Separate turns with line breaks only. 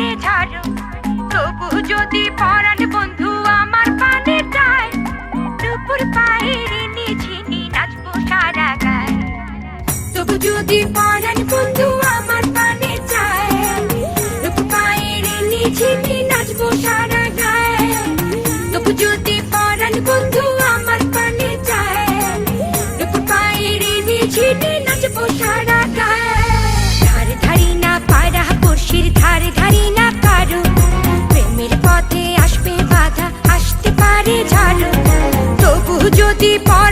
হাতে ঝাড়ু তবু যদি পরাণ বন্ধু আমার পানে যায় দুপুর পায়ে নিঝিনি ঝিনি নাচবো সারা গায়ে। তবু যদি deep on